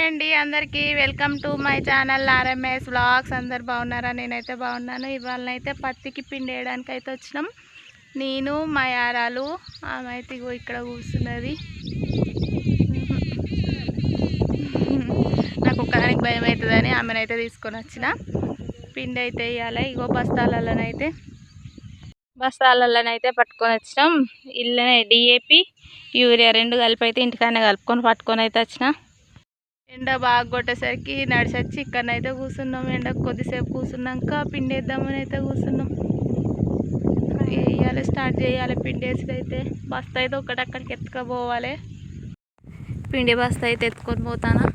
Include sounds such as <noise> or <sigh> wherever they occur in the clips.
Hi అండి అందరికీ welcome to my channel RMS vlogs. అందరు బాగున్నారా? నేనైతే బాగున్నాను. ఇవాళనైతే పత్తికి పిండి వేయడానికి అయితే వచ్చినాం. నేను మా యారాలు ఆమె అయితే ఇగో ఇక్కడ కూర్చున్నది. <laughs> నాకు ఒక్కదానికి భయం అవుతుందని ఆమెనైతే తీసుకొని వచ్చిన. పిండి అయితే వేయాలి ఇగో బస్తాలలోనైతే బస్తాలలోనైతే పట్టుకొని వచ్చినాం. ఇల్లనే డిఏపి యూరియా రెండు కలిపి అయితే ఇంటికాడనే కలుపుకొని పట్టుకొని అయితే వచ్చినా. ఎండ బాగా కొట్టేసరికి నడిచొచ్చి ఇక్కడనైతే కూర్చున్నాం. ఎండ కొద్దిసేపు కూర్చున్నాక పిండి వేద్దామని అయితే కూర్చున్నాం. వేయాలి స్టార్ట్ చేయాలి పిండి వేసుడు అయితే బస్తా అయితే ఒకటి అక్కడికి ఎత్తుకపోవాలి. పిండి బస్తా అయితే ఎత్తుకొని పోతానా?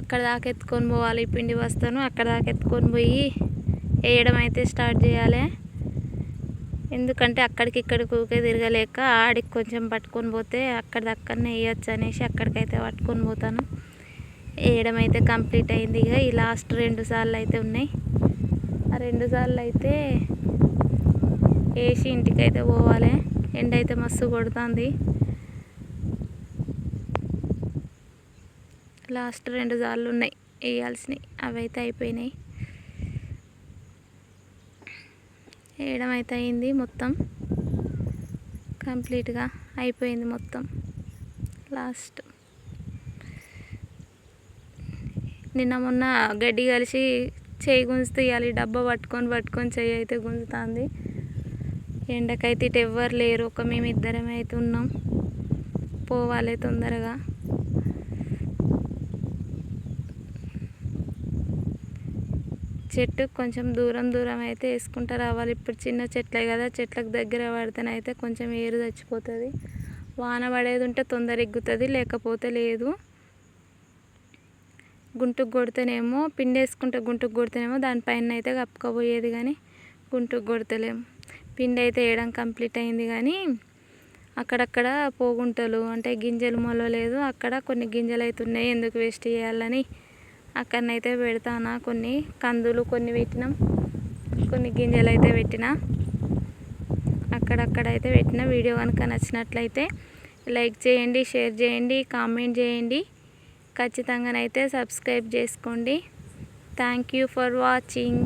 అక్కడ దాకా ఎత్తుకొని పోవాలి పిండి బస్తాను. అక్కడ దాకా ఎత్తుకొని పోయి వేయడం అయితే స్టార్ట్ చేయాలి. ఎందుకంటే అక్కడికి ఇక్కడికి ఊకే తిరగలేక ఆడికి కొంచెం పట్టుకొని పోతే అక్కడ దక్కడనే వేయచ్చు అనేసి అక్కడికైతే పట్టుకొని పోతాను. వేయడం అయితే కంప్లీట్ అయింది. ఇక ఈ లాస్ట్ రెండు సార్లు అయితే ఉన్నాయి. ఆ రెండు సార్లు అయితే వేసి ఇంటికి అయితే పోవాలి. ఎండ అయితే మస్తు కొడుతుంది. లాస్ట్ రెండు సార్లు ఉన్నాయి. వేయాల్సినవి అవి అయితే అయిపోయినాయి. వేయడం అయితే అయింది మొత్తం. కంప్లీట్గా అయిపోయింది మొత్తం. లాస్ట్. నిన్న మొన్న గడ్డి కలిసి చేయి గుంజుతూ ఇవ్వాలి డబ్బా పట్టుకొని పట్టుకొని చెయ్యి అయితే గుంజుతుంది. ఎండకైతే ఇటు ఎవ్వరు లేరు ఒక మేము ఇద్దరమే అయితే ఉన్నాం. పోవాలి తొందరగా. చెట్టు కొంచెం దూరం దూరం అయితే వేసుకుంటూ రావాలి. ఇప్పుడు చిన్న చెట్లే కదా చెట్లకు దగ్గర పడితేనైతే కొంచెం ఏరు చచ్చిపోతుంది. వాన పడేది ఉంటే తొందర ఎగ్గుతుంది లేకపోతే లేదు. గుంటుకు కొడితేనేమో పిండి వేసుకుంటే గుంటుకు కొడితేనేమో దానిపైన అయితే కప్పుకోబోయేది కానీ గుంటుకు కొడతలేము పిండి అయితే వేయడం కంప్లీట్ అయింది కానీ అక్కడక్కడ పోగుంటలు అంటే గింజలు మొలవలేదు. అక్కడ కొన్ని గింజలు అయితే ఉన్నాయి ఎందుకు వేస్ట్ చేయాలని అక్కడనైతే పెడతానా. కొన్ని కందులు కొన్ని పెట్టినాం. కొన్ని గింజలు అయితే పెట్టిన. అక్కడక్కడ అయితే పెట్టిన. వీడియో కనుక నచ్చినట్లయితే లైక్ చేయండి షేర్ చేయండి కామెంట్ చేయండి. ఖచ్చితంగానైతే సబ్స్క్రైబ్ చేసుకోండి. Thank you for watching